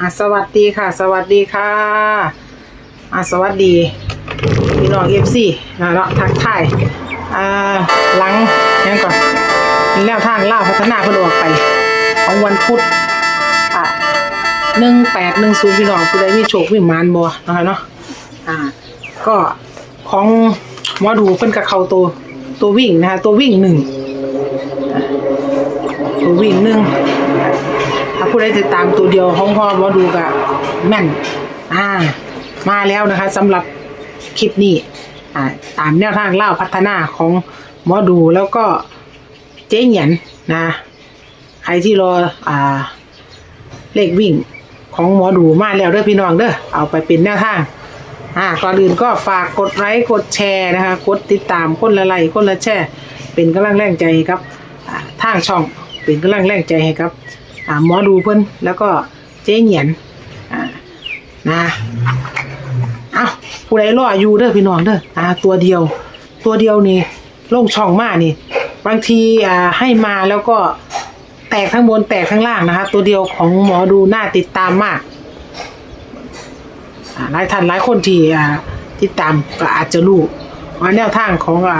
อะสวัสดีค่ะ สวัสดีค่ะอะสวัสดีพี่น้องเอฟซีนะเนาะทักทายอ่าหลังยังก่อนแนวทางเล่าพัฒนาเพิ่นออกไป ของวันพุธอะหนึ่งแปดหนึ่งศูนย์พี่น้องผู้ใดมีโชคมีมานบ่นะคะเนาะอ่า ก็ของหมอดูเพิ่นกับเขาตัวตัววิ่งนะคะตัววิ่งหนึ่งตัววิ่งหนึ่ง ถ้าผู้ใดติดตามตัวเดียวของพ่อหมอดูกับแม่นอ่ามาแล้วนะคะสำหรับคลิปนี้อ่าตามแนวทางเล่าพัฒนาของหมอดูแล้วก็เจ๊เหยียนนะใครที่รออ่าเลขวิ่งของหมอดูมาแล้วเด้อพี่น้องเด้อเอาไปเป็นแนวทางอ่าก่อนอื่นก็ฝากกดไลค์กดแชร์นะคะกดติดตามคนละไลค์คนละแชร์เป็นกำลังแรงใจครับทางช่องเป็นกำลังแรงใจให้ครับ หมอดูเพิ่นแล้วก็เจ๊เหยียนนะเอาผู้ใดรออยู่เด้อพี่น้องเด้ออ่าตัวเดียว ตัวเดียวนี่ลงช่องมานี่ บางทีอ่าให้มาแล้วก็แตกทั้งบนแตกทั้งล่างนะคะ ตัวเดียวของหมอดูน่าติดตามมากหลายท่านหลายคนที่อ่าติดตามก็อาจจะรู้ว่าแนวทางของอ่า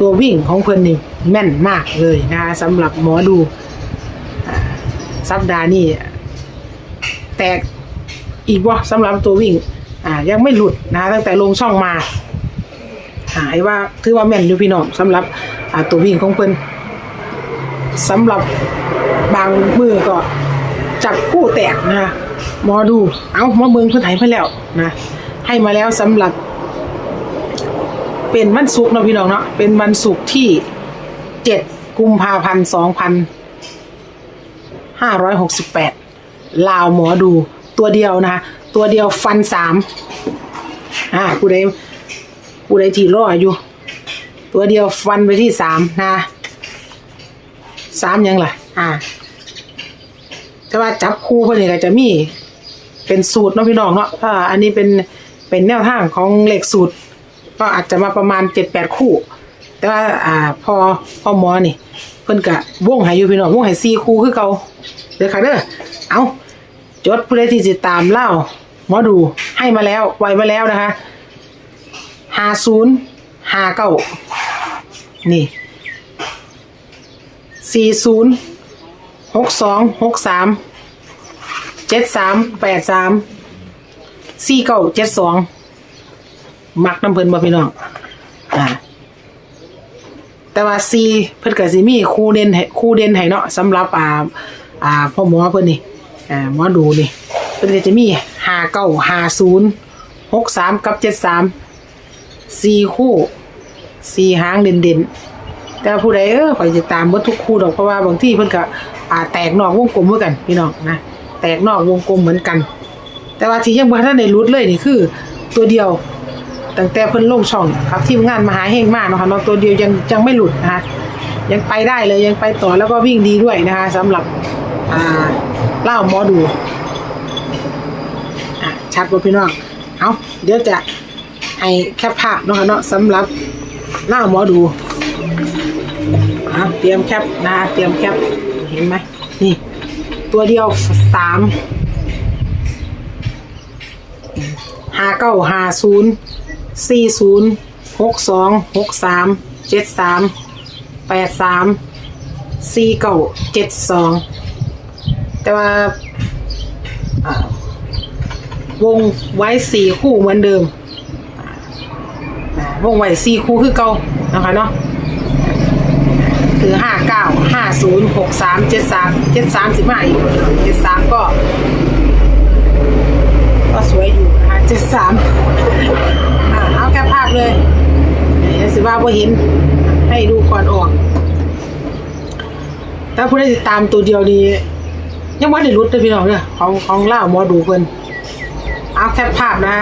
ตัววิ่งของเพิ่นนี่แม่นมากเลยนะคะสำหรับหมอดู สัปดาห์นี้แตกอีกว่าสำหรับตัววิ่ง อ่า ยังไม่หลุดนะ ตั้งแต่ลงช่องมาหายว่าถือว่าแม่นอยู่พี่น้องสำหรับอ่าตัววิ่งของเพิ่นสำหรับบางมือก็จับคู่แตกนะมอดูเอามอเมืองเพิ่นใหายไปแล้วนะให้มาแล้วสำหรับ เป็นวันศุกร์นะพี่น้องเนาะเป็นวันศุกร์ที่เจ็ดกุมภาพันธ์สองพัน ห้าร้อยหกสิบแปดลาวหมอดูตัวเดียวนะคะ ตัวเดียวฟันสามอ่าผู้ใดผู้ใดที่รออยู่ ตัวเดียวฟันไปที่สามนะสามยังล่ะ อ่าแต่ว่าจับคู่เพื่อนนี่ก็จะมีเป็นสูตรเนาะพี่น้องเนาะอ่าอันนี้เป็นเป็นแนวทางของเลขสูตร ก็อาจจะมาประมาณเจ็ดแปดคู่ แต่ว่าอ่าพอพ่อหมอนี่เพิ่นกะวงให้อยู่พี่น้องวงให้สี่คู่คือเก่าเด้อค่ะเด้อเอาจดผู้ใดที่ติดตามเล่าหมอดูให้มาแล้วไว้มาแล้วนะคะห้าศูนย์ห้าเก้านี่สี่ศูนย์หกสองหกสามเจ็ดสามแปดสามสี่เก้าเจ็ดสองมักน้ำเพิ่นบ่พี่น้อง แต่ว่าซีเพิ่นก็สิมีคู่เด่นให้คู่เด่นให้เนาะสำหรับอ่าอ่าพ่อหมอเพิ่นนี่อ่าหมอดูนี่เพิ่นก็จะมีห้าเก้าห้าศูนย์หกสามกับเจ็ดสามสี่คู่สี่หางเด่นเด่นแต่ผู้ใดเออข่อยจะตามหมดทุกคู่ดอกเพราะว่าบางที่เพิ่นก็อ่าแตกนอกวงกลมเหมือนกันพี่น้องนะแตกนอกวงกลมเหมือนกัน แต่ว่าที่ยังบ่ทันได้รุดเลยนี่คือ ตัวเดียว ตั้งแต่เพิ่นลงช่องครับทีมงานมหาเฮงมากนะคะเนาะตัวเดียวยังยังไม่หลุดนะคะยังไปได้เลยยังไปต่อแล้วก็วิ่งดีด้วยนะคะสำหรับอ่าเล่าหมอดูอะชัดบ่พี่น้องเอาเดี๋ยวจะให้แคปภาพเนาะค่ะเนาะสำหรับเล่าหมอดูอะเตรียมแคปนะคะเตรียมแคปเห็นไหมนี่ ตัวเดียวสามห้าเก้าห้าศูนย์ สี่ศูนย์หกสองหกสามเจ็ดสามแปดสามสี่เก้าเจ็ดสองแต่ว่าวงไว้สี่คู่เหมือนเดิมวงไว้สี่คู่คือเก่านะคะเนาะคือห้าเก้าห้าศูนย์หกสามเจ็ดสามเจ็ดสามสิบห้าอีกเจ็ดสามก็ ก็สวยอยู่นะคะเจ็ดสาม เลยเดี๋ยวสิว่าว่าเห็น ให้ดูก่อนออก ถ้าผู้ได้ติดตามตัวเดียวนี้ยังว่าได้รุดเลยพี่น้องเนี่ยของของเล่าหมอดูเพิ่นเอาแคปภาพนะ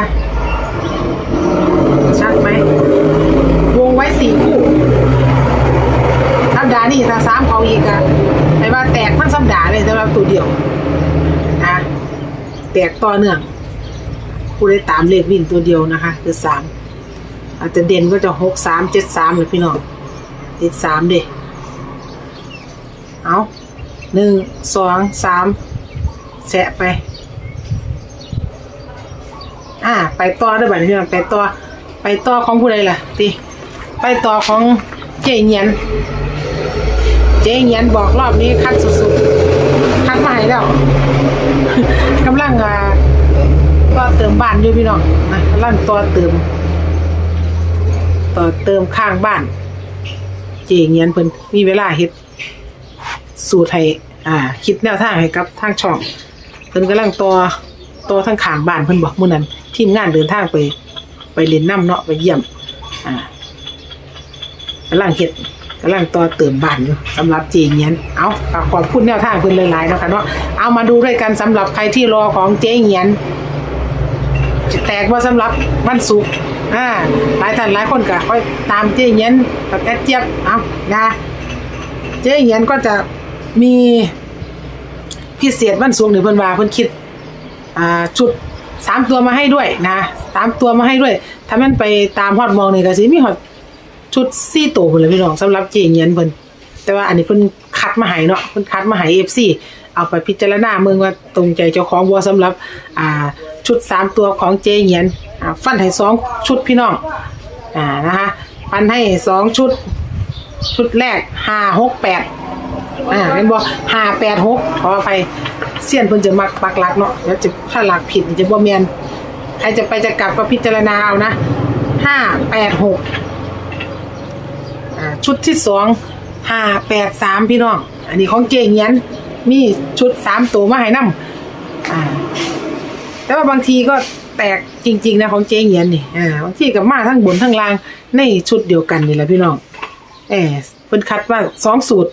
ชัดไหม วงไว้สี่คู่สัปดาห์นี้ถ้าสามเขาอีกอะไม่ว่าแตกทั้งสัปดาห์เลยสำหรับตัวเดียวนะแตกต่อเนื่องผู้ได้ตามเลขวิ่งตัวเดียวนะคะ คือสาม อาจจะเด่นก็จะหกสามเจ็ดสามเลยพี่น้องติดสามเด้เอาหนึ่งสองสามแสะไป อ่า ไปต่อได้บัดนี้พี่น้องไปต่อไปต่อของผู้ใดล่ะติไปต่อของเจเงียน เจเงียนบอกรอบนี้คัดสุดๆคัดมาให้แล้วกำลังอ่าต่อเติมบ้านอยู่พี่น้องนะกำลังต่อเติม ต่อเติมข้างบ้าน เจเงียนเพิ่นมีเวลาเฮ็ดสูตรให้อ่า คิดแนวทางให้กับทางช่องเพิ่นกำลังต่อต่อทางข้างบ้านเพิ่นบอกมื้อนั้นทีมงานเดินทางไป ไปเล่นน้ำเนาะไปเยี่ยม อ่ากำลังเฮ็ดกำลังต่อเติมบ้านอยู่สำหรับเจเงียนเอาฝากขอบคุณแนวทางเพิ่นหลายๆเนาะค่ะเนาะเอามาดูด้วยกันสำหรับใครที่รอของเจเงียนจะแตกว่าสำหรับวันศุกร์ อ่าหลายท่านหลายคนก็ค่อยตามเจ๊เงียนกับแอดเจี๊ยบเอานะเจ๊เงียนก็จะมีพิเศษวันศุกร์หรือเพิ่นว่าเพิ่นคิดอ่าชุดสามตัวมาให้ด้วยนะสามตัวมาให้ด้วย ถ้ามันไปตามฮอดมองนี่ก็สิมีฮอดชุดสี่ตัวพุ่นแหละพี่น้องสำหรับเจ๊เงียนเพิ่นแต่ว่าอันนี้เพิ่นคัดมาให้เนาะเพิ่นคัดมาให้ FC เอาไปพิจารณาเมืองว่าตรงใจเจ้าของบ่สำหรับอ่าชุดสามตัวของเจเหียนอ่าฟันให้สองชุดพี่น้องอ่านะคะฟันให้สองชุด ชุดแรกห้าหกแปดอ่าเป็นบ่ห้าแปดหกขออภัยเสี้ยนเพิ่นจะมักปักหลักเนาะแล้วจะถ้าหลักผิดจะบ่แมนใครจะไปจะกลับก็พิจารณาเอานะห้าแปดหกชุดที่สองห้าแปดสามพี่น้อง อันนี้ของเจเหียน มีชุดสามตัวมาให้นำอ่า แต่ว่าบางทีก็แตกจริง ๆ นะของเจ๊เงียนนี่อ่าบางทีกับมาทั้งบนทั้งล่างในชุดเดียวกันนี่แหละพี่น้องเออเพิ่นคัดมาสองสูตร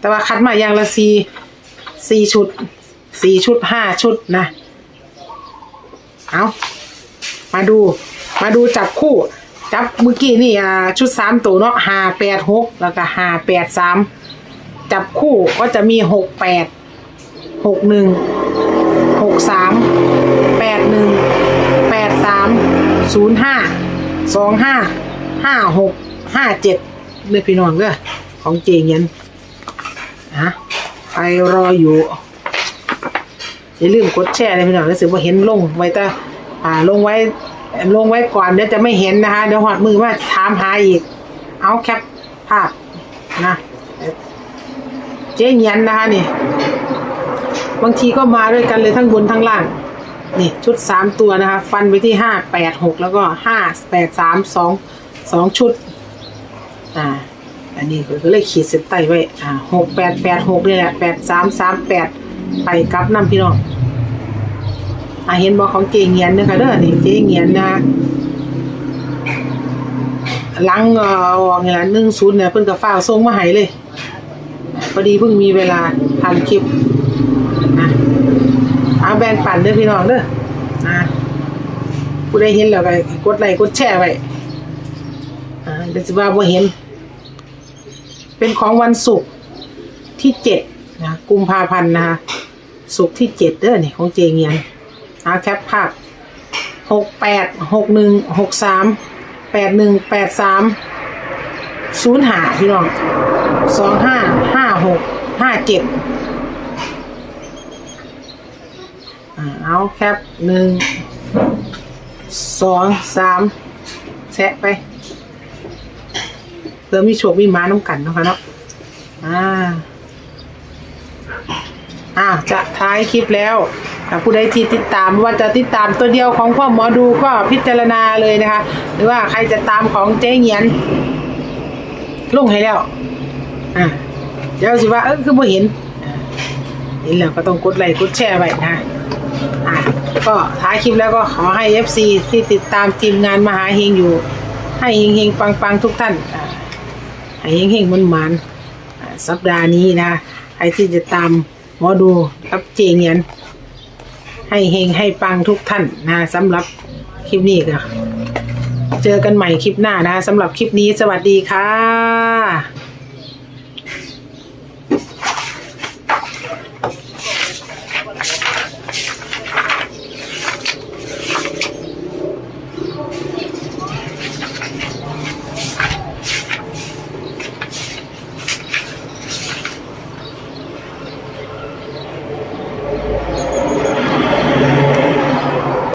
แต่ว่าคัดมาอย่างละสี่สี่ชุดสี่ชุดห้าชุดนะ เอามาดู มาดูจับคู่ จับเมื่อกี้นี่อ่าชุดสามตัวเนาะห้าแปดหกแล้วก็ห้าแปดสาม จับคู่ก็จะมีหกแปดหกหนึ่งหกสามแปดหนึ่งแปดสามศูนย์ห้าสองห้าห้าหกห้าเจ็ดเลยพี่น้องเด้อของเจงยันนะไปรออยู่อย่าลืมกดแชร์นะพี่น้องรู้สึกว่าเห็นลงไว้แต่อ่าลงไว้ลงไว้ก่อนเดี๋ยวจะไม่เห็นนะคะ เดี๋ยวหอดมือมาถามหาอีก เอาแคปภาพนะ เจ๊เงียนนะคะนี่บางทีก็มาด้วยกันเลยทั้งบนทั้งล่าง นี่ชุดสามตัวนะคะ ฟันไปที่ห้าแปดหกแล้วก็ห้าแปดสามสองสองชุด อ่า อันนี้ก็เลยขีดเส้นใต้ไว้ อ่าหกแปดแปดหกนี่แหละแปดสามสามแปดไปกลับน้ำพี่น้องอ่าเห็นบอกของเจเงียนเนยคะเด้อนี่เจเงียนนะหลังเอ่อออกนี่แหละหนึ่งศูนย์เนี่ยเพิ่นกับฟ้าวส่งมาให้เลย พอดีเพิ่งมีเวลาทำคลิปนะเอาแบ่งปันเด้อพี่น้องเด้อนะผู้ใดเห็นแล้วก็กดไลค์กดแชร์ไว้อ่าเดี๋ยวสิว่าบ่เห็น เป็นของวันศุกร์ที่เจ็ดนะกุมภาพันธ์นะคะศุกร์ที่เจ็ดเด้อนี่ของเจเงียนเอาแคปภาพหกแปดหกหนึ่งหกสามแปดหนึ่งแปดสามศูนย์หาพี่น้องสองห้าห้า หกห้าเจ็ดเอาแคปหนึ่งสองสามแชะไปเพื่อมีโชคมีหมาน้ำกันนะคะเนาะอ่าอ่าจะท้ายคลิปแล้วผู้ใดที่ติดตามว่าจะติดตามตัวเดียวของพ่อหมอดูก็พิจารณาเลยนะคะ หรือว่าใครจะตามของเจ๊เงียนลงให้แล้ว อ่า เดี๋ยวสิว่าเออคือบ่เห็นเห็นแล้วก็ต้องกดไลค์กดแชร์ไว้นะอ่าก็ท้ายคลิปแล้วก็ขอให้ FC ที่ติดตามทีมงานมหาเฮงอยู่ ให้เฮงเฮงปังปังๆทุกท่านอ่าให้เฮงเฮงมันมันสัปดาห์นี้นะใครที่จะตามหมอดูกับเจเงียนให้เฮงให้ปังทุกท่านนะสำหรับคลิปนี้ก็เจอกันใหม่คลิปหน้านะสำหรับคลิปนี้สวัสดีค่ะ